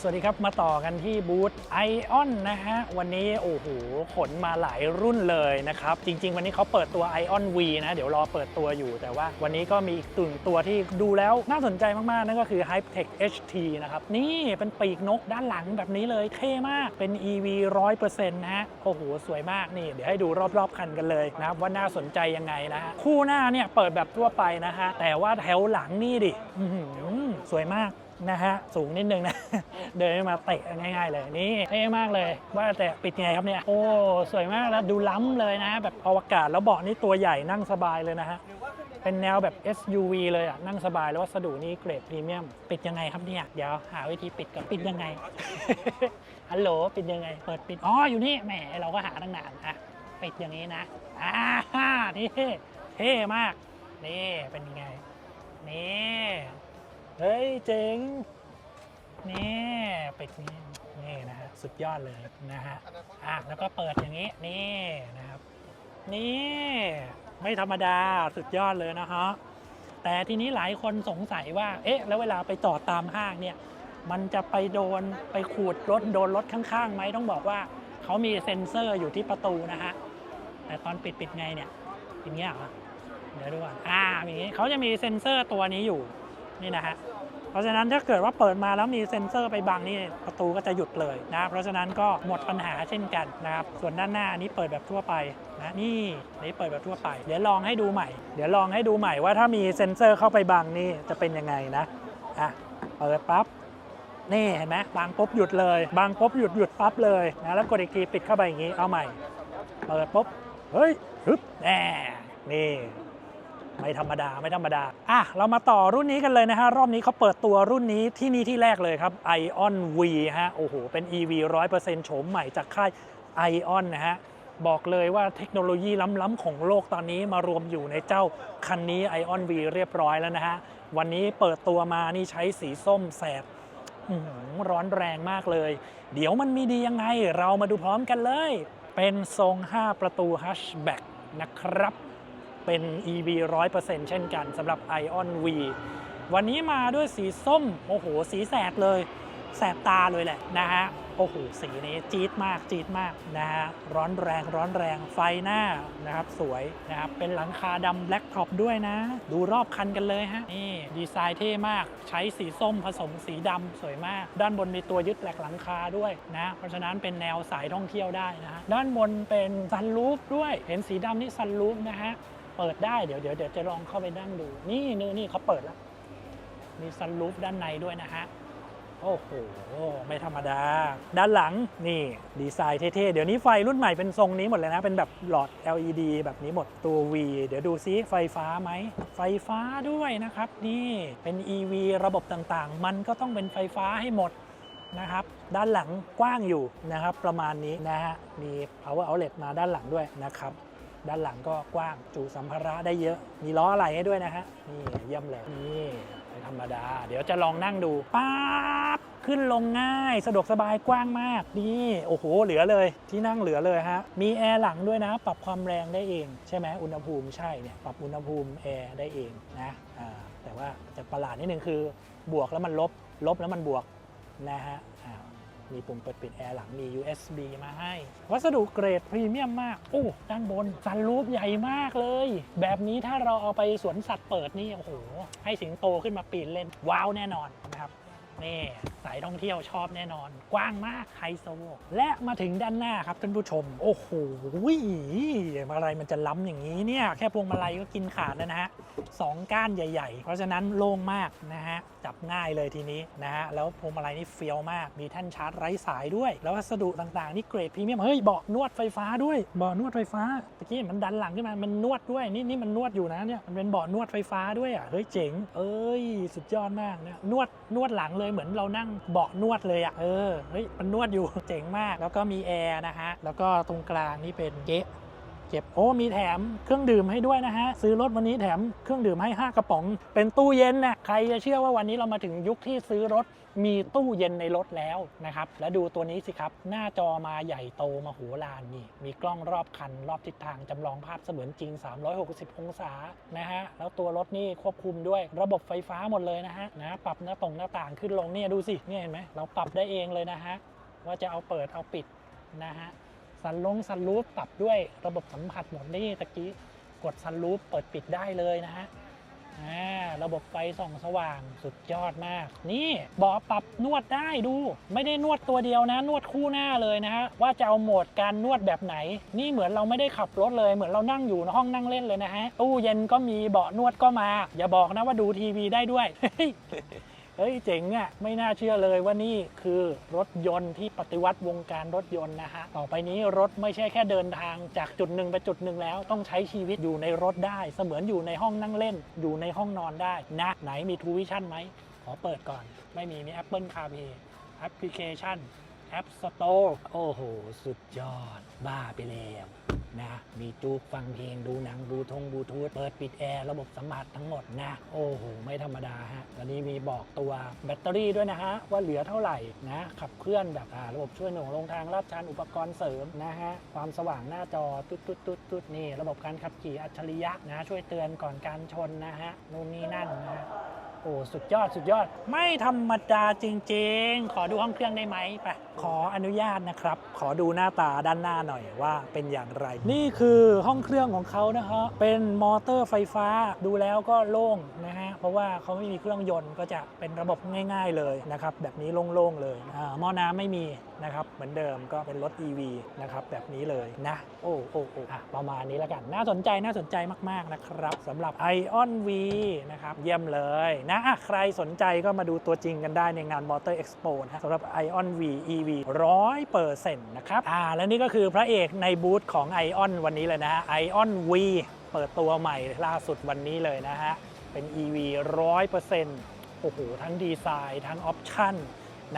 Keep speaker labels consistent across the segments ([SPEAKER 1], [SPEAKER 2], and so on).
[SPEAKER 1] สวัสดีครับ มาต่อกันที่บูธไอออนนะฮะ วันนี้โอ้โหขนมาหลายรุ่นเลยนะครับ จริง ๆ วันนี้เขาเปิดตัว Ion V นวนะ เดี๋ยวรอเปิดตัวอยู่ แต่ว่าวันนี้ก็มีอีกตึงตัวที่ดูแล้วน่าสนใจมาก ๆ นั่นก็คือ Hypetech HT นะครับ นี่เป็นปีกนกด้านหลังแบบนี้เลยเท่มากเป็น EV 100%นะฮะโอ้โห สวยมากนี่ เดี๋ยวให้ดูรอบ ๆ คันกันเลยนะครับว่าน่าสนใจยังไงนะฮะคู่หน้าเนี่ยเปิดแบบทั่วไปนะฮะแต่ว่าแถวหลังนี่ดิอื้อหือสวยมาก นะฮะ สูงนิดนึงนะ เดินมาเตะง่ายๆเลยนี่เท่มากเลย ว่าแต่ปิดไงครับเนี่ย โอ้ สวยมากแล้วดูล้ำเลยนะ แบบอวกาศแล้วเบาะนี่ตัวใหญ่นั่งสบายเลยนะฮะ เป็นแนวแบบ SUV เลยอะ นั่งสบายแล้ววัสดุนี่เกรดพรีเมียม ปิดยังไงครับเนี่ย เดี๋ยวหาวิธีปิดก่อนปิดยังไงฮัลโหลปิดยังไง เปิดปิด อ๋อ อยู่นี่ แหม เราก็หาตั้งนานอะปิดอย่างนี้นะ อ่านี่เท่มาก นี่ เป็นยังไง นี่ เฮ้ยเจ๋งนี่ปิดนี่นี่นะฮะสุดยอดเลยนะฮะอะแล้วก็เปิดอย่างนี้นี่นะครับ นี่ ไม่ธรรมดาสุดยอดเลยนะฮะแต่ทีนี้หลายคนสงสัยว่า เอ๊ะ แล้วเวลาไปจอดตามห้างเนี่ยมันจะไปโดนไปขูดรถโดนรถข้างๆไหมต้องบอกว่าเขามีเซ็นเซอร์อยู่ที่ประตูนะฮะแต่ตอนปิดปิดไงเนี่ยอย่างเงี้ยเหรอเดี๋ยวดูก่อนอ่าอย่างงี้เขาจะมีเซ็นเซอร์ตัวนี้อยู่ นี่นะฮะ เพราะฉะนั้นถ้าเกิดว่าเปิดมาแล้วมีเซ็นเซอร์ไปบังนี่ประตูก็จะหยุดเลยนะ เพราะฉะนั้นก็หมดปัญหาเช่นกันนะครับ ส่วนด้านหน้าอันนี้เปิดแบบทั่วไปนะนี่นี้เปิดแบบทั่วไป เดี๋ยวลองให้ดูใหม่ เดี๋ยวลองให้ดูใหม่ว่าถ้ามีเซ็นเซอร์เข้าไปบังนี่จะเป็นยังไงนะ อะ เปิดปั๊บนี่เห็นไหมบางปุ๊บหยุดเลยบางปุ๊บหยุดหยุดปั๊บเลยนะแล้วกดอีกทีปิดเข้าไปอย่างนี้เอาใหม่ เปิดปุ๊บเฮ้ยฮึบแน่นี่ ไม่ธรรมดาไม่ธรรมดาอะเรามาต่อรุ่นนี้กันเลยนะฮะ รอบนี้เขาเปิดตัวรุ่นนี้ที่นี่ที่แรกเลยครับ Ion V ฮะ โอ้โห เป็น EV 100%โฉมใหม่จากค่าย Ion นะฮะ บอกเลยว่าเทคโนโลยีล้ำๆของโลกตอนนี้มารวมอยู่ในเจ้าคันนี้ Ion V เรียบร้อยแล้วนะฮะ วันนี้เปิดตัวมานี่ใช้สีส้มแสบร้อนแรงมากเลย เดี๋ยวมันมีดียังไง เรามาดูพร้อมกันเลย เป็นทรง 5 ประตูฮัชแบ็กนะครับ เป็น EV 100%เช่นกันสำหรับ Ion V วันนี้มาด้วยสีส้ม โอ้โห สีแสบเลย แสบตาเลยแหละนะฮะ โอ้โห สีนี้จี๊ดมากจี๊ดมากนะฮะ ร้อนแรงร้อนแรงไฟหน้านะครับ สวยนะครับ เป็นหลังคาดำแบล็กท็อปด้วยนะ ดูรอบคันกันเลยฮะ นี่ ดีไซน์เท่มากใช้สีส้มผสมสีดำสวยมาก ด้านบนมีตัวยึดแหลกหลังคาด้วยนะ เพราะฉะนั้นเป็นแนวสายท่องเที่ยวได้นะฮะด้านบนเป็นซันรูฟด้วย เห็นสีดำนี่ซันรูฟนะฮะ เปิดได้เดี๋ยวเดี๋ยวเดี๋ยวจะลองเข้าไปนั่งดู นี่นี่นี่เขาเปิดแล้วมีซันรูฟด้านในด้วยนะฮะโอ้โหไม่ธรรมดา ด้านหลังนี่ดีไซน์เท่ๆ เดี๋ยวนี้ไฟรุ่นใหม่เป็นทรงนี้หมดเลยนะ เป็นแบบหลอด LED แบบนี้หมดตัว V เดี๋ยวดูซิไฟฟ้าไหม ไฟฟ้าด้วยนะครับ นี่เป็น EV ระบบต่างๆ มันก็ต้องเป็นไฟฟ้าให้หมดนะครับ ด้านหลังกว้างอยู่นะครับ ประมาณนี้นะฮะมี power outlet มาด้านหลังด้วยนะครับ ด้านหลังก็กว้างจุสัมภาระได้เยอะ มีล้ออะไรให้ด้วยนะฮะ นี่เยี่ยมเลย นี่ไม่ธรรมดา เดี๋ยวจะลองนั่งดูป๊าบขึ้นลงง่าย สะดวกสบายกว้างมาก นี่ โอ้โห เหลือเลย ที่นั่งเหลือเลยฮะ มีแอร์หลังด้วยนะ ปรับความแรงได้เอง ใช่ไหมอุณหภูมิใช่เนี่ยปรับอุณหภูมิแอร์ได้เองนะแต่ว่าจะประหลาดนิดนึงคือบวกแล้วมันลบ ลบแล้วมันบวกนะฮะ มีปุ่มเปิดปิดแอร์หลังมี USB มาให้ วัสดุเกรดพรีเมียมมากโอ้ด้านบนซันรูปใหญ่มากเลย แบบนี้ถ้าเราเอาไปสวนสัตว์เปิดนี่โอ้โหให้สิงโตขึ้นมาปีนเล่นว้าวแน่นอนนะครับ นี่สายท่องเที่ยวชอบแน่นอน กว้างมากไฮโซและมาถึงด้านหน้าครับท่านผู้ชม โอ้โหอะไรมันจะล้ำอย่างนี้เนี่ย แค่พวงมาลัยก็กินขาดแล้วนะฮะสองก้านใหญ่ ๆ เพราะฉะนั้นโล่งมากนะฮะ จับง่ายเลยทีนี้นะฮะ แล้วพวงมาลัยนี่เฟี้ยวมาก มีแท่นชาร์จไร้สายด้วย แล้ววัสดุต่างๆ นี่เกรดพรีเมียม เฮ้ยเบาะนวดไฟฟ้าด้วยเบาะนวดไฟฟ้าตะกี้มันดันหลังขึ้นมา มันนวดด้วย นี่นี่มันนวดอยู่นะเนี่ย มันเป็นเบาะนวดไฟฟ้าด้วยอะ เฮ้ยเจ๋ง เอ้ย สุดยอดมากเนี่ย นวดนวดหลังเลยเหมือนเรานั่งเบาะนวดเลยอะเออเฮ้ยมันนวดอยู่เจ๋งมากแล้วก็มีแอร์นะฮะแล้วก็ตรงกลางนี่เป็นเก๊ะ เก็บโอ้มีแถมเครื่องดื่มให้ด้วยนะฮะ ซื้อรถวันนี้แถมเครื่องดื่มให้ 5 กระป๋อง เป็นตู้เย็นนะใครจะเชื่อว่าวันนี้เรามาถึงยุคที่ซื้อรถมีตู้เย็นในรถแล้วนะครับ แล้วดูตัวนี้สิครับ หน้าจอมาใหญ่โตมาโหฬารนี่ มีกล้องรอบคัน รอบทิศทางจำลองภาพเสมือนจริง 360 องศานะฮะ แล้วตัวรถนี่ควบคุมด้วยระบบไฟฟ้าหมดเลยนะฮะนะปรับหน้าตรงหน้าต่างขึ้นลงเนี่ยดูสิเนี่ยเห็นไหมเราปรับได้เองเลยนะฮะว่าจะเอาเปิดเอาปิดนะฮะ สันลงสันรูปปรับด้วยระบบสัมผัสหมดนี่ตะกี้กดสันรูปเปิดปิดได้เลยนะฮะระบบไฟส่องสว่างสุดยอดมาก นี่เบาะปรับนวดได้ดู ไม่ได้นวดตัวเดียวนะ นวดคู่หน้าเลยนะฮะว่าจะเอาโหมดการนวดแบบไหน นี่เหมือนเราไม่ได้ขับรถเลยเหมือนเรานั่งอยู่ในห้องนั่งเล่นเลยนะฮะตู้เย็นก็มีเบาะนวดก็มา อย่าบอกนะว่าดูทีวีได้ด้วย เฮ้ยเจ๋งอะ่ะไม่น่าเชื่อเลยว่านี่คือรถยนต์ที่ปฏิวัติวงการรถยนต์นะฮะต่อไปนี้รถไม่ใช่แค่เดินทางจากจุดหนึ่งไปจุดหนึ่งแล้ว ต้องใช้ชีวิตอยู่ในรถได้ เสมือนอยู่ในห้องนั่งเล่น อยู่ในห้องนอนได้นะไหนมีทูวิชั่นไหมขอเปิดก่อน ไม่มีมี Apple CarPlay แอปพลิเคชัน App Store โอ้โห สุดยอด บ้าไปแล้ว นะมีจูกฟังเพลงดูหนังดูทงบูทูธเปิดปิดแอร์ระบบสัมผัสทั้งหมดนะ โอ้โห ไม่ธรรมดาฮะแล้วนี้มีบอกตัวแบตเตอรี่ด้วยนะฮะ ว่าเหลือเท่าไหร่นะ ขับเคลื่อนแบบระบบช่วยหน่วงลงทางลาดชันอุปกรณ์เสริมนะฮะ ความสว่างหน้าจอตุ๊ดตุ๊ดตุ๊ดตุ๊ดนี่ ระบบการขับขี่อัจฉริยะนะ ช่วยเตือนก่อนการชนนะฮะนู่นนี่นั่นนะฮะโอ้สุดยอดสุดยอด ไม่ธรรมดาจริง ๆ ขอดูห้องเครื่องได้ไหมไป ขออนุญาตนะครับ ขอดูหน้าตาด้านหน้าหน่อยว่าเป็นอย่างไร นี่คือห้องเครื่องของเขานะฮะเป็นมอเตอร์ไฟฟ้าดูแล้วก็โล่งนะฮะเพราะว่าเขาไม่มีเครื่องยนต์ก็จะเป็นระบบง่าย ๆเลยนะครับแบบนี้โล่งๆเลยอ่าหม้อน้ำไม่มีนะครับเหมือนเดิมก็เป็นรถ EV นะครับแบบนี้เลยนะโอ้โอ้โอ้ประมาณนี้แล้วกัน น่าสนใจน่าสนใจมากๆนะครับสำหรับ Ion V นะครับเยี่ยมเลยนะใครสนใจก็มาดูตัวจริงกันได้ในงาน Motor Expo นะฮะสำหรับ Ion V EV 100เปอร์เซ็นต์นะครับอ่าและนี่ก็คือพระเอกในบูธของ Ion วันนี้เลยนะฮะ Ion V เปิดตัวใหม่ล่าสุดวันนี้เลยนะฮะ เป็น EV 100%โอ้โห ทั้งดีไซน์ทั้งออปชั่น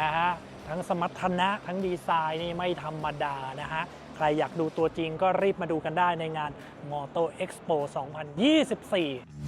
[SPEAKER 1] นะฮะ ทั้งสมรรถนะ ทั้งดีไซน์นี่ไม่ธรรมดานะฮะ ใครอยากดูตัวจริงก็รีบมาดูกันได้ในงาน Moto Expo 2024